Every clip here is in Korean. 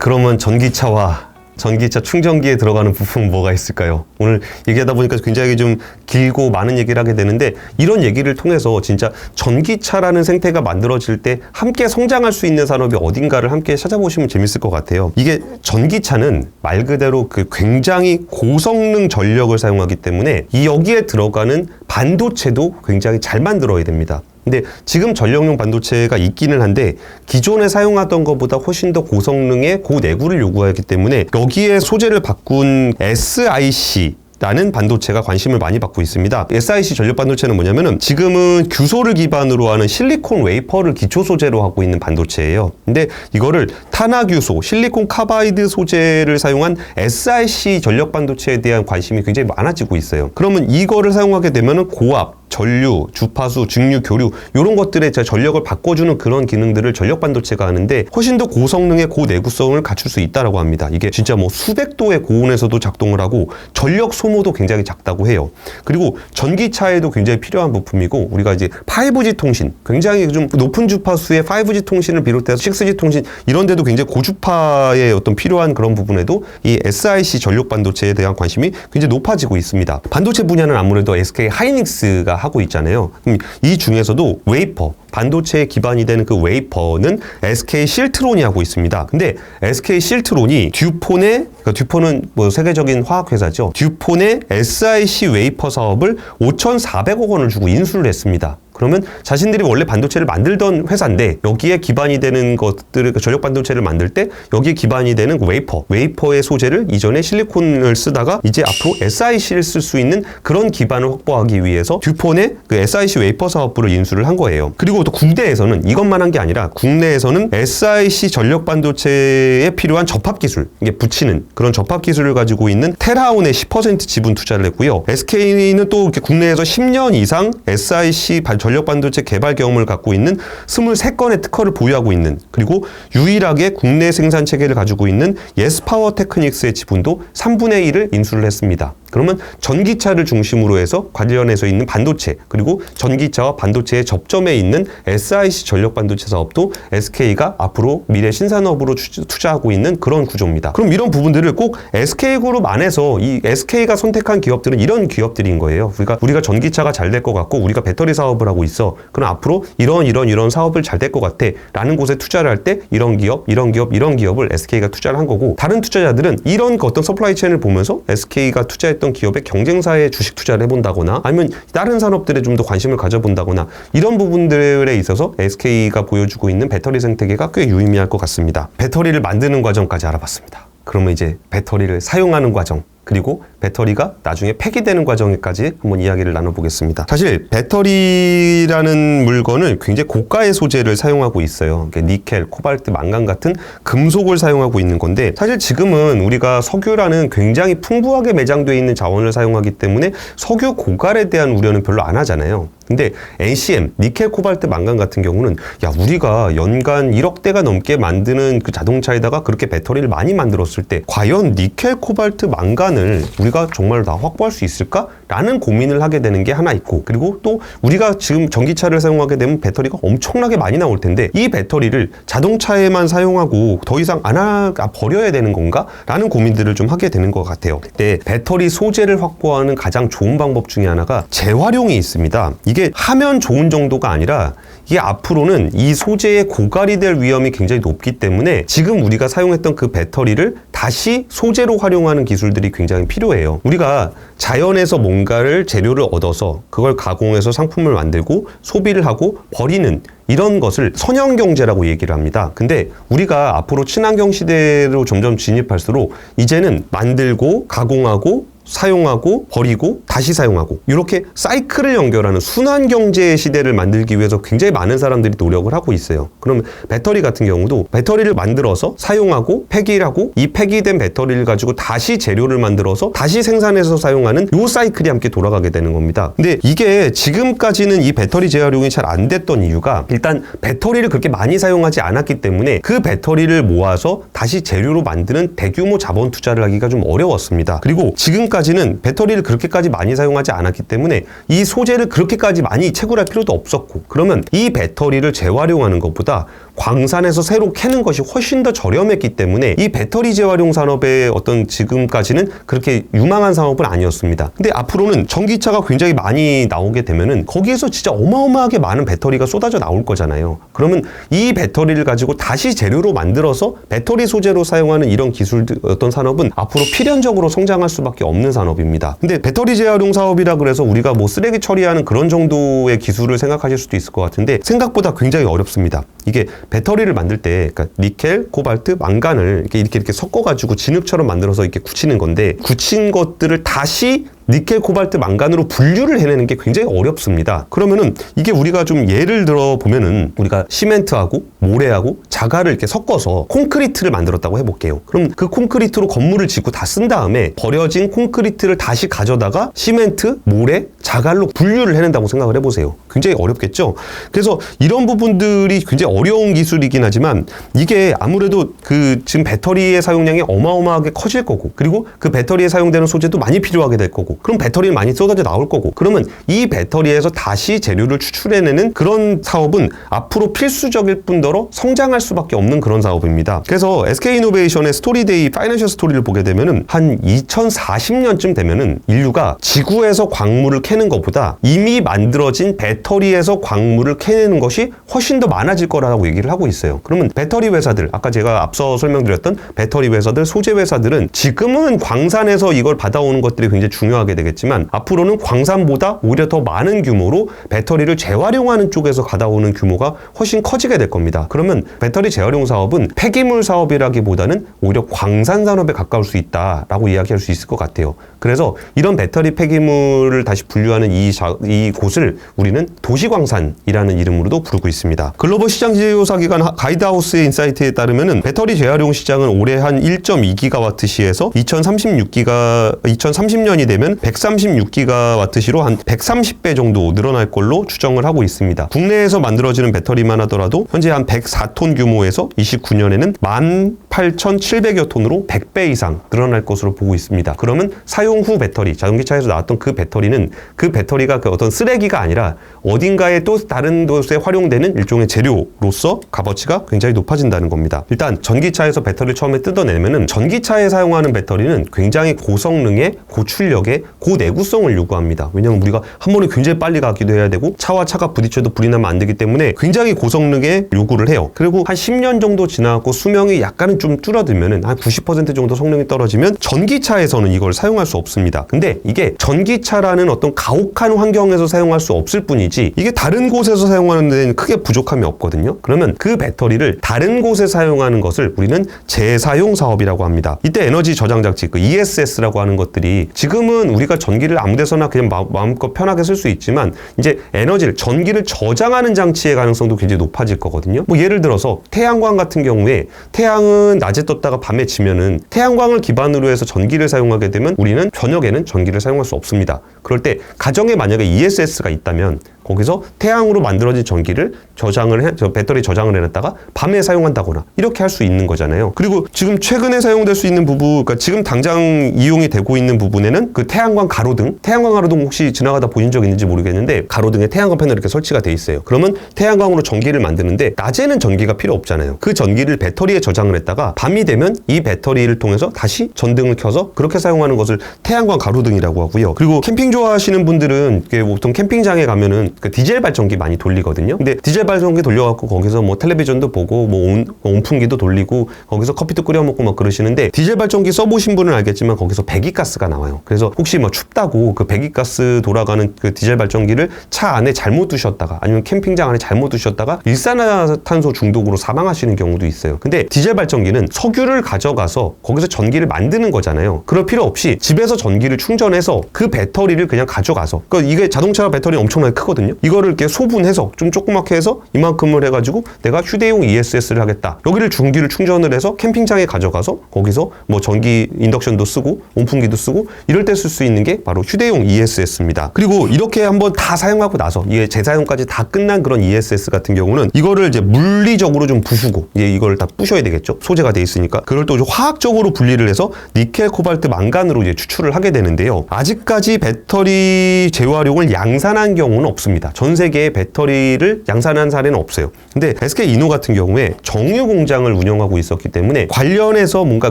그러면 전기차와 전기차 충전기에 들어가는 부품은 뭐가 있을까요? 오늘 얘기하다 보니까 굉장히 좀 길고 많은 얘기를 하게 되는데 이런 얘기를 통해서 진짜 전기차라는 생태가 만들어질 때 함께 성장할 수 있는 산업이 어딘가를 함께 찾아보시면 재밌을 것 같아요. 이게 전기차는 말 그대로 그 굉장히 고성능 전력을 사용하기 때문에 이 여기에 들어가는 반도체도 굉장히 잘 만들어야 됩니다. 근데 지금 전력용 반도체가 있기는 한데 기존에 사용하던 것보다 훨씬 더 고성능의 고내구를 요구하기 때문에 여기에 소재를 바꾼 SiC 라는 반도체가 관심을 많이 받고 있습니다. SiC 전력 반도체는 뭐냐면은 지금은 규소를 기반으로 하는 실리콘 웨이퍼를 기초 소재로 하고 있는 반도체예요. 근데 이거를 탄화규소, 실리콘 카바이드 소재를 사용한 SiC 전력 반도체에 대한 관심이 굉장히 많아지고 있어요. 그러면 이거를 사용하게 되면은 고압 전류, 주파수, 증류, 교류 이런 것들의 제 전력을 바꿔주는 그런 기능들을 전력 반도체가 하는데 훨씬 더 고성능의 고내구성을 갖출 수 있다라고 합니다. 이게 진짜 뭐 수백 도의 고온에서도 작동을 하고 전력 소모도 굉장히 작다고 해요. 그리고 전기차에도 굉장히 필요한 부품이고 우리가 이제 5G 통신 굉장히 좀 높은 주파수의 5G 통신을 비롯해서 6G 통신 이런 데도 굉장히 고주파의 어떤 필요한 그런 부분에도 이 SiC 전력 반도체에 대한 관심이 굉장히 높아지고 있습니다. 반도체 분야는 아무래도 SK 하이닉스가 하고 있잖아요. 그럼 이 중에서도 웨이퍼, 반도체의 기반이 되는 그 웨이퍼는 SK 실트론이 하고 있습니다. 근데 SK 실트론이 듀폰의 그러니까 듀폰은 뭐 세계적인 화학 회사죠. 듀폰의 SiC 웨이퍼 사업을 5,400억 원을 주고 인수를 했습니다. 그러면 자신들이 원래 반도체를 만들던 회사인데 여기에 기반이 되는 것들을 그 전력 반도체를 만들 때 여기에 기반이 되는 그 웨이퍼, 웨이퍼의 소재를 이전에 실리콘을 쓰다가 이제 앞으로 SiC를 쓸 수 있는 그런 기반을 확보하기 위해서 듀폰의 그 SiC 웨이퍼 사업부를 인수를 한 거예요. 그리고 또 국내에서는 이것만 한 게 아니라 국내에서는 SiC 전력 반도체에 필요한 접합 기술, 이게 붙이는 그런 접합 기술을 가지고 있는 테라온에 10% 지분 투자를 했고요. SK는 또 국내에서 10년 이상 SiC 반- 전력 반도체 개발 경험을 갖고 있는 23건의 특허를 보유하고 있는 그리고 유일하게 국내 생산 체계를 가지고 있는 예스파워 테크닉스의 지분도 3분의 1을 인수를 했습니다. 그러면 전기차를 중심으로 해서 관련해서 있는 반도체 그리고 전기차와 반도체의 접점에 있는 SiC 전력 반도체 사업도 SK가 앞으로 미래 신산업으로 추- 투자하고 있는 그런 구조입니다. 그럼 이런 부분들을 꼭 SK그룹 안에서 이 SK가 선택한 기업들은 이런 기업들인 거예요. 우리가 우리가 전기차가 잘 될 것 같고 우리가 배터리 사업을 하고 있어. 그럼 앞으로 이런 이런 이런 사업을 잘 될 것 같아 라는 곳에 투자를 할 때 이런 기업, 이런 기업, 이런 기업을 SK가 투자를 한 거고 다른 투자자들은 이런 그 어떤 서플라이 체인을 보면서 SK가 투자했던 기업의 경쟁사에 주식 투자를 해본다거나 아니면 다른 산업들에 좀 더 관심을 가져본다거나 이런 부분들에 있어서 SK가 보여주고 있는 배터리 생태계가 꽤 유의미할 것 같습니다. 배터리를 만드는 과정까지 알아봤습니다. 그러면 이제 배터리를 사용하는 과정 그리고 배터리가 나중에 폐기되는 과정까지 한번 이야기를 나눠보겠습니다. 사실 배터리라는 물건을 굉장히 고가의 소재를 사용하고 있어요. 그러니까 니켈, 코발트, 망간 같은 금속을 사용하고 있는 건데 사실 지금은 우리가 석유라는 굉장히 풍부하게 매장되어 있는 자원을 사용하기 때문에 석유 고갈에 대한 우려는 별로 안 하잖아요. 근데 NCM, 니켈, 코발트, 망간 같은 경우는 야 우리가 연간 1억 대가 넘게 만드는 그 자동차에다가 그렇게 배터리를 많이 만들었을 때 과연 니켈, 코발트, 망간을 우리가 정말 다 확보할 수 있을까? 라는 고민을 하게 되는 게 하나 있고 그리고 또 우리가 지금 전기차를 사용하게 되면 배터리가 엄청나게 많이 나올 텐데 이 배터리를 자동차에만 사용하고 더 이상 안 하, 아, 버려야 되는 건가? 라는 고민들을 좀 하게 되는 것 같아요. 그때 배터리 소재를 확보하는 가장 좋은 방법 중에 하나가 재활용이 있습니다. 이게 하면 좋은 정도가 아니라 이게 앞으로는 이 소재의 고갈이 될 위험이 굉장히 높기 때문에 지금 우리가 사용했던 그 배터리를 다시 소재로 활용하는 기술들이 굉장히 필요해요. 우리가 자연에서 뭔가를 재료를 얻어서 그걸 가공해서 상품을 만들고 소비를 하고 버리는 이런 것을 선형 경제라고 얘기를 합니다. 근데 우리가 앞으로 친환경 시대로 점점 진입할수록 이제는 만들고 가공하고 사용하고 버리고 다시 사용하고 이렇게 사이클을 연결하는 순환 경제 시대를 만들기 위해서 굉장히 많은 사람들이 노력을 하고 있어요. 그러면 배터리 같은 경우도 배터리를 만들어서 사용하고 폐기를 하고 이 폐기된 배터리를 가지고 다시 재료를 만들어서 다시 생산해서 사용하는 요 사이클이 함께 돌아가게 되는 겁니다. 근데 이게 지금까지는 이 배터리 재활용이 잘 안 됐던 이유가 일단 배터리를 그렇게 많이 사용하지 않았기 때문에 그 배터리를 모아서 다시 재료로 만드는 대규모 자본 투자를 하기가 좀 어려웠습니다. 그리고 지금까지 는 배터리를 그렇게까지 많이 사용하지 않았기 때문에 이 소재를 그렇게까지 많이 채굴할 필요도 없었고 그러면 이 배터리를 재활용하는 것보다 광산에서 새로 캐는 것이 훨씬 더 저렴했기 때문에 이 배터리 재활용 산업의 어떤 지금까지는 그렇게 유망한 산업은 아니었습니다. 근데 앞으로는 전기차가 굉장히 많이 나오게 되면은 거기에서 진짜 어마어마하게 많은 배터리가 쏟아져 나올 거잖아요. 그러면 이 배터리를 가지고 다시 재료로 만들어서 배터리 소재로 사용하는 이런 기술 어떤 산업은 앞으로 필연적으로 성장할 수밖에 없는 산업입니다. 근데 배터리 재활용 사업이라 그래서 우리가 뭐 쓰레기 처리하는 그런 정도의 기술을 생각하실 수도 있을 것 같은데 생각보다 굉장히 어렵습니다. 이게 배터리를 만들 때 그러니까 니켈, 코발트, 망간을 이렇게 이렇게, 이렇게 섞어가지고 진흙처럼 만들어서 이렇게 굳히는 건데 굳힌 것들을 다시 니켈, 코발트, 망간으로 분류를 해내는 게 굉장히 어렵습니다. 그러면은 이게 우리가 좀 예를 들어 보면은 우리가 시멘트하고 모래하고 자갈을 이렇게 섞어서 콘크리트를 만들었다고 해볼게요. 그럼 그 콘크리트로 건물을 짓고 다 쓴 다음에 버려진 콘크리트를 다시 가져다가 시멘트, 모래, 자갈로 분류를 해낸다고 생각을 해보세요. 굉장히 어렵겠죠? 그래서 이런 부분들이 굉장히 어려운 기술이긴 하지만 이게 아무래도 그 지금 배터리의 사용량이 어마어마하게 커질 거고 그리고 그 배터리에 사용되는 소재도 많이 필요하게 될 거고 그럼 배터리는 많이 쏟아져 나올 거고 그러면 이 배터리에서 다시 재료를 추출해내는 그런 사업은 앞으로 필수적일 뿐더러 성장할 수밖에 없는 그런 사업입니다. 그래서 SK이노베이션의 스토리데이 파이낸셜 스토리를 보게 되면은 한 2040년쯤 되면은 인류가 지구에서 광물을 캐는 것보다 이미 만들어진 배터리에서 광물을 캐내는 것이 훨씬 더 많아질 거라고 얘기를 하고 있어요. 그러면 배터리 회사들 아까 제가 앞서 설명드렸던 배터리 회사들 소재 회사들은 지금은 광산에서 이걸 받아오는 것들이 굉장히 중요하게 되겠지만 앞으로는 광산보다 오히려 더 많은 규모로 배터리를 재활용하는 쪽에서 받아오는 규모가 훨씬 커지게 될 겁니다. 그러면 배터리 재활용 사업은 폐기물 사업이라기보다는 오히려 광산 산업에 가까울 수 있다라고 이야기할 수 있을 것 같아요. 그래서 이런 배터리 폐기물을 다시 분류하는 이, 자, 이 곳을 우리는 도시광산이라는 이름으로도 부르고 있습니다. 글로벌 시장 조사 기관 하- 가이드하우스의 인사이트에 따르면은 배터리 재활용 시장은 올해 한 1.2기가와트 시에서 2036기가 2030년이 되면 136기가와트 시로 한 130배 정도 늘어날 걸로 추정을 하고 있습니다. 국내에서 만들어지는 배터리만 하더라도 현재 한 104톤 규모에서 29년에는 18,700여 톤으로 100배 이상 늘어날 것으로 보고 있습니다. 그러면 사용 후 배터리, 자동기차에서 나왔던 그 배터리는 그 배터리가 그 어떤 쓰레기가 아니라 어딘가에 또 다른 곳에 활용되는 일종의 재료로서 값어치가 굉장히 높아진다는 겁니다. 일단 전기차에서 배터리를 처음에 뜯어내면은 전기차에 사용하는 배터리는 굉장히 고성능의 고출력의 고내구성을 요구합니다. 왜냐하면 우리가 한 번에 굉장히 빨리 가기도 해야 되고 차와 차가 부딪혀도 불이 나면 안 되기 때문에 굉장히 고성능의 요구를 해요. 그리고 한 10년 정도 지나고 수명이 약간은 좀 줄어들면은 한 90% 정도 성능이 떨어지면 전기차에서는 이걸 사용할 수 없습니다. 근데 이게 전기차라는 어떤 가혹한 환경에서 사용할 수 없을 뿐이지 이게 다른 곳에서 사용하는 데는 크게 부족함이 없거든요. 그러면 그 배터리를 다른 곳에 사용하는 것을 우리는 재사용 사업이라고 합니다. 이때 에너지 저장 장치 그 ESS라고 하는 것들이 지금은 우리가 전기를 아무 데서나 그냥 마, 마음껏 편하게 쓸 수 있지만 이제 에너지를 전기를 저장하는 장치의 가능성도 굉장히 높아질 거거든요. 뭐 예를 들어서 태양광 같은 경우에 태양은 낮에 떴다가 밤에 지면은 태양광을 기반으로 해서 전기를 사용하게 되면 우리는 저녁에는 전기를 사용할 수 없습니다. 그럴 때 가정에 만약에 ESS가 있다면 거기서 태양으로 만들어진 전기를 저장을 해, 저 배터리 저장을 해놨다가 밤에 사용한다거나 이렇게 할 수 있는 거잖아요. 그리고 지금 최근에 사용될 수 있는 부분, 그러니까 지금 당장 이용이 되고 있는 부분에는 그 태양광 가로등, 태양광 가로등 혹시 지나가다 보신 적 있는지 모르겠는데 가로등에 태양광 패널 이렇게 설치가 돼 있어요. 그러면 태양광으로 전기를 만드는데 낮에는 전기가 필요 없잖아요. 그 전기를 배터리에 저장을 했다가 밤이 되면 이 배터리를 통해서 다시 전등을 켜서 그렇게 사용하는 것을 태양광 가로등이라고 하고요. 그리고 캠핑 좋아하시는 분들은 보통 캠핑장에 가면은 그 디젤 발전기 많이 돌리거든요. 근데 디젤 발전기 돌려갖고 거기서 뭐 텔레비전도 보고 뭐 온, 온풍기도 돌리고 거기서 커피도 끓여 먹고 막 그러시는데 디젤 발전기 써보신 분은 알겠지만 거기서 배기가스가 나와요. 그래서 혹시 뭐 춥다고 그 배기가스 돌아가는 그 디젤 발전기를 차 안에 잘못 두셨다가 아니면 캠핑장 안에 잘못 두셨다가 일산화탄소 중독으로 사망하시는 경우도 있어요. 근데 디젤 발전기는 석유를 가져가서 거기서 전기를 만드는 거잖아요. 그럴 필요 없이 집에서 전기를 충전해서 그 배터리를 그냥 가져가서 그러니까 이게 자동차 배터리 엄청나게 크거든요. 이거를 이렇게 소분해서 좀 조그맣게 해서 이만큼을 해가지고 내가 휴대용 ESS를 하겠다. 여기를 중기를 충전을 해서 캠핑장에 가져가서 거기서 뭐 전기 인덕션도 쓰고 온풍기도 쓰고 이럴 때 쓸 수 있는 게 바로 휴대용 ESS입니다. 그리고 이렇게 한번 다 사용하고 나서 이게 재사용까지 다 끝난 그런 ESS 같은 경우는 이거를 이제 물리적으로 좀 부수고 이제 이걸 다 부셔야 되겠죠. 소재가 돼 있으니까 그걸 또 화학적으로 분리를 해서 니켈, 코발트, 망간으로 이제 추출을 하게 되는데요. 아직까지 배터리 재활용을 양산한 경우는 없습니다. 없습니다. 전 세계에 배터리를 양산한 사례는 없어요. 근데 SK 이노 같은 경우에 정유 공장을 운영하고 있었기 때문에 관련해서 뭔가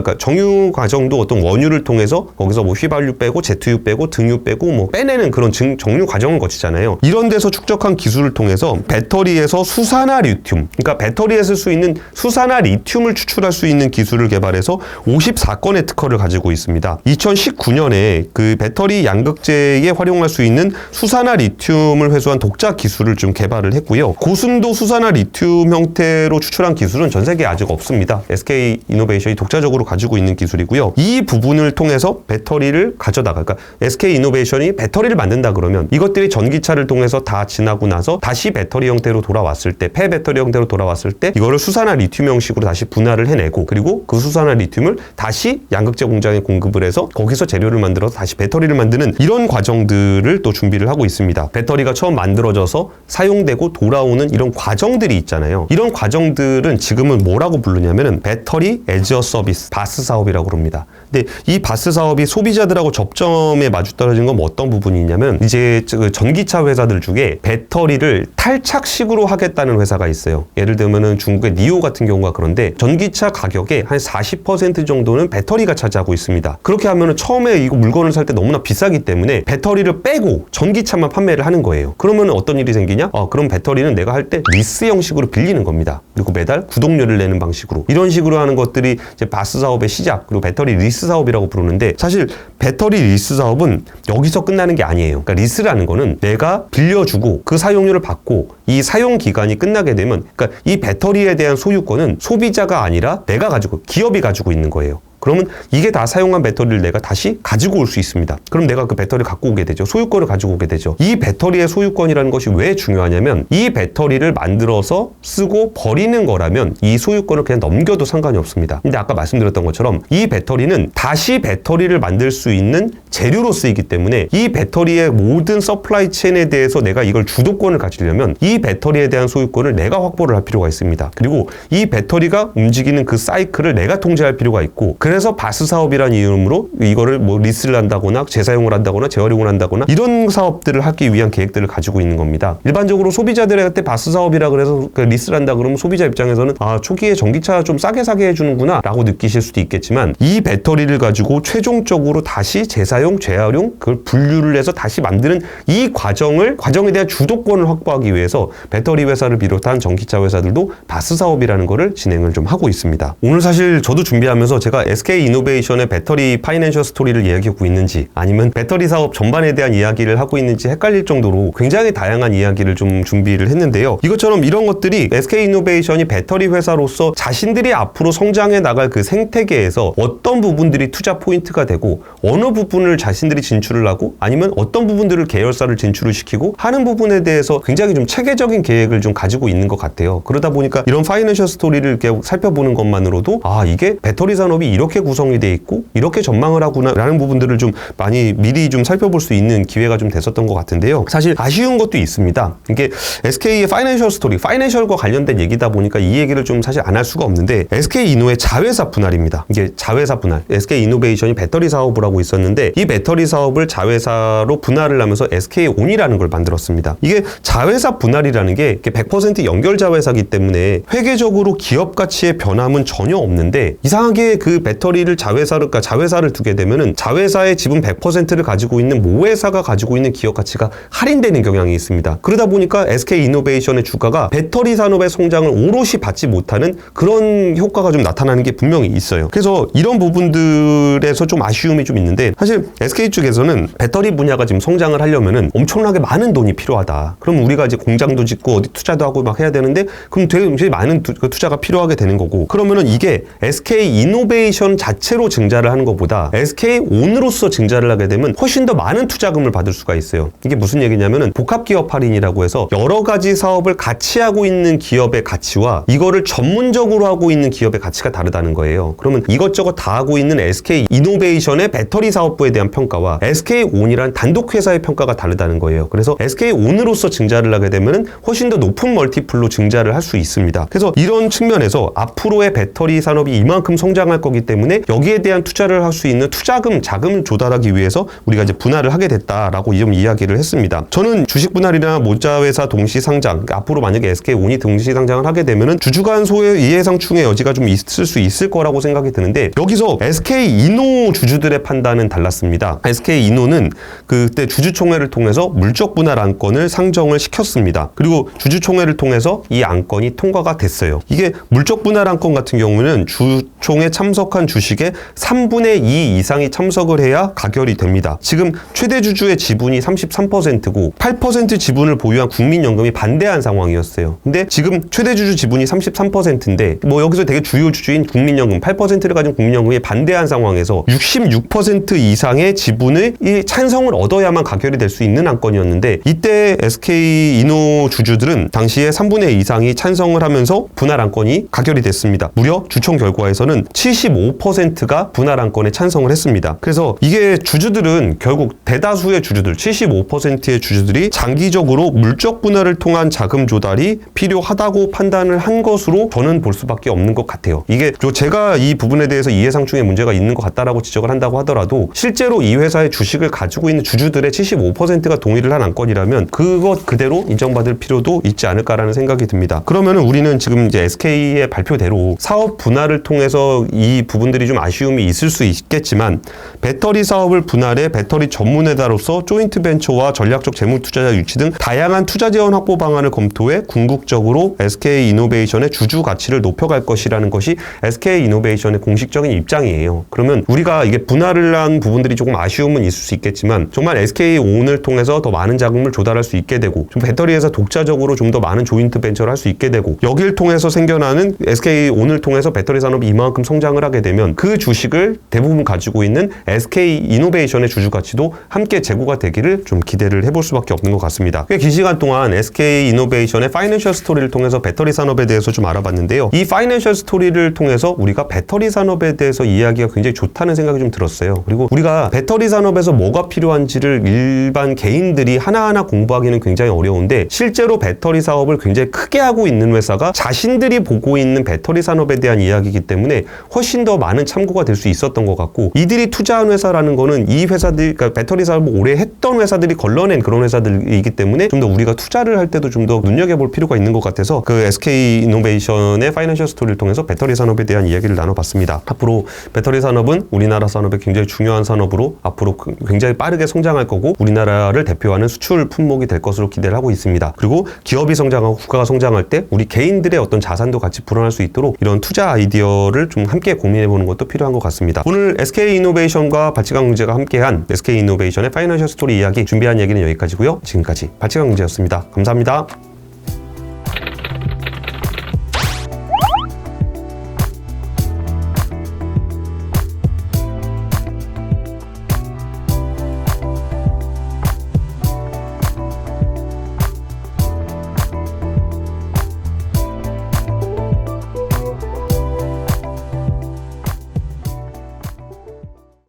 그러니까 정유 과정도 어떤 원유를 통해서 거기서 뭐 휘발유 빼고 제트유 빼고 등유 빼고 뭐 빼내는 그런 증, 정유 과정을 거치잖아요. 이런 데서 축적한 기술을 통해서 배터리에서 수산화 리튬, 그러니까 배터리에 쓸 수 있는 수산화 리튬을 추출할 수 있는 기술을 개발해서 54건의 특허를 가지고 있습니다. 2019년에 그 배터리 양극재에 활용할 수 있는 수산화 리튬을 회수 한 독자 기술을 좀 개발을 했고요. 고순도 수산화 리튬 형태로 추출한 기술은 전 세계에 아직 없습니다. SK 이노베이션이 독자적으로 가지고 있는 기술이고요. 이 부분을 통해서 배터리를 가져다가 그러니까 SK 이노베이션이 배터리를 만든다 그러면 이것들이 전기차를 통해서 다 지나고 나서 다시 배터리 형태로 돌아왔을 때 폐배터리 형태로 돌아왔을 때 이거를 수산화 리튬 형식으로 다시 분할을 해내고 그리고 그 수산화 리튬을 다시 양극재 공장에 공급을 해서 거기서 재료를 만들어서 다시 배터리를 만드는 이런 과정들을 또 준비를 하고 있습니다. 배터리가 처음 만들어져서 사용되고 돌아오는 이런 과정들이 있잖아요. 이런 과정들은 지금은 뭐라고 부르냐면은 배터리 에지어 서비스 바스 사업이라고 그럽니다. 근데 이 바스 사업이 소비자들하고 접점에 맞주떨어진 건뭐 어떤 부분이 있냐면 이제 그 전기차 회사들 중에 배터리를 탈착식으로 하겠다는 회사가 있어요. 예를 들면은 중국의 니오 같은 경우가 그런데 전기차 가격의 한 40% 정도는 배터리가 차지하고 있습니다. 그렇게 하면은 처음에 이거 물건을 살 때 너무나 비싸기 때문에 배터리를 빼고 전기차만 판매를 하는 거예요. 그러면 어떤 일이 생기냐? 어, 그럼 배터리는 내가 할 때 리스 형식으로 빌리는 겁니다. 그리고 매달 구독료를 내는 방식으로 이런 식으로 하는 것들이 이제 바스 사업의 시작 그리고 배터리 리스 사업이라고 부르는데 사실 배터리 리스 사업은 여기서 끝나는 게 아니에요. 그러니까 리스라는 거는 내가 빌려주고 그 사용료를 받고 이 사용 기간이 끝나게 되면 그러니까 이 배터리에 대한 소유권은 소비자가 아니라 내가 가지고 기업이 가지고 있는 거예요. 그러면 이게 다 사용한 배터리를 내가 다시 가지고 올 수 있습니다. 그럼 내가 그 배터리를 갖고 오게 되죠. 소유권을 가지고 오게 되죠. 이 배터리의 소유권이라는 것이 왜 중요하냐면 이 배터리를 만들어서 쓰고 버리는 거라면 이 소유권을 그냥 넘겨도 상관이 없습니다. 근데 아까 말씀드렸던 것처럼 이 배터리는 다시 배터리를 만들 수 있는 재료로 쓰이기 때문에 이 배터리의 모든 서플라이 체인에 대해서 내가 이걸 주도권을 가지려면 이 배터리에 대한 소유권을 내가 확보를 할 필요가 있습니다. 그리고 이 배터리가 움직이는 그 사이클을 내가 통제할 필요가 있고 그래서 바스 사업이라는 이름으로 이거를 뭐 리스를 한다거나 재사용을 한다거나 재활용을 한다거나 이런 사업들을 하기 위한 계획들을 가지고 있는 겁니다. 일반적으로 소비자들한테 바스 사업이라 그래서 그 리스를 한다 그러면 소비자 입장에서는 아 초기에 전기차 좀 싸게 사게 해주는구나 라고 느끼실 수도 있겠지만 이 배터리를 가지고 최종적으로 다시 재사 용, 재활용 그걸 분류를 해서 다시 만드는 이 과정을 과정에 대한 주도권을 확보하기 위해서 배터리 회사를 비롯한 전기차 회사들도 바스 사업이라는 거를 진행을 좀 하고 있습니다. 오늘 사실 저도 준비하면서 제가 SK 이노베이션의 배터리 파이낸셜 스토리를 이야기하고 있는지 아니면 배터리 사업 전반에 대한 이야기를 하고 있는지 헷갈릴 정도로 굉장히 다양한 이야기를 좀 준비를 했는데요. 이것처럼 이런 것들이 SK 이노베이션이 배터리 회사로서 자신들이 앞으로 성장해 나갈 그 생태계에서 어떤 부분들이 투자 포인트가 되고 어느 부분을 자신들이 진출을 하고 아니면 어떤 부분들을 계열사를 진출을 시키고 하는 부분에 대해서 굉장히 좀 체계적인 계획을 좀 가지고 있는 것 같아요. 그러다 보니까 이런 파이낸셜 스토리를 살펴보는 것만으로도 아 이게 배터리 산업이 이렇게 구성이 돼 있고 이렇게 전망을 하구나라는 부분들을 좀 많이 미리 좀 살펴볼 수 있는 기회가 좀 됐었던 것 같은데요. 사실 아쉬운 것도 있습니다. 이게 SK의 파이낸셜 스토리, 파이낸셜과 관련된 얘기다 보니까 이 얘기를 좀 사실 안 할 수가 없는데 SK 이노의 자회사 분할입니다. 이게 자회사 분할. SK 이노베이션이 배터리 사업을 하고 있었는데 이 배터리 사업을 자회사로 분할을 하면서 SK 온이라는 걸 만들었습니다. 이게 자회사 분할이라는 게 100% 연결 자회사기 때문에 회계적으로 기업 가치의 변함은 전혀 없는데 이상하게 그 배터리를 자회사를 그러니까 자회사를 두게 되면은 자회사의 지분 100%를 가지고 있는 모회사가 가지고 있는 기업 가치가 할인되는 경향이 있습니다. 그러다 보니까 SK 이노베이션의 주가가 배터리 산업의 성장을 오롯이 받지 못하는 그런 효과가 좀 나타나는 게 분명히 있어요. 그래서 이런 부분들에서 좀 아쉬움이 좀 있는데 사실 SK 쪽에서는 배터리 분야가 지금 성장을 하려면은 엄청나게 많은 돈이 필요하다. 그럼 우리가 이제 공장도 짓고 어디 투자도 하고 막 해야 되는데 그럼 되게 많은 투, 그 투자가 필요하게 되는 거고 그러면은 이게 SK 이노베이션 자체로 증자를 하는 것보다 SK 온으로서 증자를 하게 되면 훨씬 더 많은 투자금을 받을 수가 있어요. 이게 무슨 얘기냐면은 복합기업 할인이라고 해서 여러 가지 사업을 같이 하고 있는 기업의 가치와 이거를 전문적으로 하고 있는 기업의 가치가 다르다는 거예요. 그러면 이것저것 다 하고 있는 SK 이노베이션의 배터리 사업부에 대한 대한 평가와 SK온이란 단독 회사의 평가가 다르다는 거예요. 그래서 SK온으로서 증자를 하게 되면 훨씬 더 높은 멀티플로 증자를 할 수 있습니다. 그래서 이런 측면에서 앞으로의 배터리 산업이 이만큼 성장할 거기 때문에 여기에 대한 투자를 할 수 있는 투자금, 자금을 조달하기 위해서 우리가 이제 분할을 하게 됐다라고 좀 이야기를 했습니다. 저는 주식 분할이나 모자 회사 동시 상장, 그러니까 앞으로 만약에 SK온이 동시 상장을 하게 되면은 주주간 소의 이해상충의 여지가 좀 있을 수 있을 거라고 생각이 드는데 여기서 SK 이노 주주들의 판단은 달랐습니다. SK 이노는 그때 주주총회를 통해서 물적 분할 안건을 상정을 시켰습니다. 그리고 주주총회를 통해서 이 안건이 통과가 됐어요. 이게 물적 분할 안건 같은 경우는 주총에 참석한 주식의 3분의 2 이상이 참석을 해야 가결이 됩니다. 지금 최대 주주의 지분이 33%고 8% 지분을 보유한 국민연금이 반대한 상황이었어요. 근데 지금 최대 주주 지분이 33%인데 뭐 여기서 되게 주요 주주인 국민연금 8%를 가진 국민연금이 반대한 상황에서 66% 이상 의 지분을 이 찬성을 얻어야만 가결이 될 수 있는 안건이었는데 이때 SK 이노 주주들은 당시에 3분의 2 이상이 찬성을 하면서 분할 안건이 가결이 됐습니다. 무려 주총 결과에서는 75%가 분할 안건에 찬성을 했습니다. 그래서 이게 주주들은 결국 대다수의 주주들 75%의 주주들이 장기적으로 물적 분할을 통한 자금 조달이 필요하다고 판단을 한 것으로 저는 볼 수밖에 없는 것 같아요. 이게 저 제가 이 부분에 대해서 이해상충의 문제가 있는 것 같다라고 지적을 한다고 하더라도 실제 로 이 회사의 주식을 가지고 있는 주주들의 75%가 동의를 한 안건이라면 그것 그대로 인정받을 필요도 있지 않을까라는 생각이 듭니다. 그러면은 우리는 지금 이제 SK의 발표대로 사업 분할을 통해서 이 부분들이 좀 아쉬움이 있을 수 있겠지만 배터리 사업을 분할해 배터리 전문회사로서 조인트 벤처와 전략적 재무 투자자 유치 등 다양한 투자 지원 확보 방안을 검토해 궁극적으로 SK 이노베이션의 주주 가치를 높여갈 것이라는 것이 SK 이노베이션의 공식적인 입장이에요. 그러면 우리가 이게 분할을 한 부분들이 조금 아쉬움은 있을 수 있겠지만 정말 SK 온을 통해서 더 많은 자금을 조달할 수 있게 되고 좀 배터리 회사 독자적으로 좀 더 많은 조인트 벤처를 할 수 있게 되고 여기를 통해서 생겨나는 SK 온을 통해서 배터리 산업이 이만큼 성장을 하게 되면 그 주식을 대부분 가지고 있는 SK 이노베이션의 주주 가치도 함께 제고가 되기를 좀 기대를 해볼 수밖에 없는 것 같습니다. 꽤 긴 시간 동안 SK 이노베이션의 파이낸셜 스토리를 통해서 배터리 산업에 대해서 좀 알아봤는데요. 이 파이낸셜 스토리를 통해서 우리가 배터리 산업에 대해서 이야기가 굉장히 좋다는 생각이 좀 들었어요. 그리고 우리가 배터리 산업에서 뭐가 필요한지를 일반 개인들이 하나하나 공부하기는 굉장히 어려운데 실제로 배터리 사업을 굉장히 크게 하고 있는 회사가 자신들이 보고 있는 배터리 산업에 대한 이야기이기 때문에 훨씬 더 많은 참고가 될 수 있었던 것 같고 이들이 투자한 회사라는 거는 이 회사들 그러니까 배터리 사업을 오래 했던 회사들이 걸러낸 그런 회사들이기 때문에 좀 더 우리가 투자를 할 때도 좀 더 눈여겨볼 필요가 있는 것 같아서 그 SK 이노베이션의 파이낸셜 스토리를 통해서 배터리 산업에 대한 이야기를 나눠봤습니다. 앞으로 배터리 산업은 우리나라 산업의 굉장히 중요한 산업 으로 앞으로 그- 굉장히 빠르게 성장할 거고 우리나라를 대표하는 수출 품목이 될 것으로 기대를 하고 있습니다. 그리고 기업이 성장하고 국가가 성장할 때 우리 개인들의 어떤 자산도 같이 불어날 수 있도록 이런 투자 아이디어를 좀 함께 고민해 보는 것도 필요한 것 같습니다. 오늘 SK 이노베이션과 발치강 경제가 함께한 SK 이노베이션의 파이낸셜 스토리 이야기 준비한 얘기는 여기까지고요. 지금까지 발치강 경제였습니다. 감사합니다.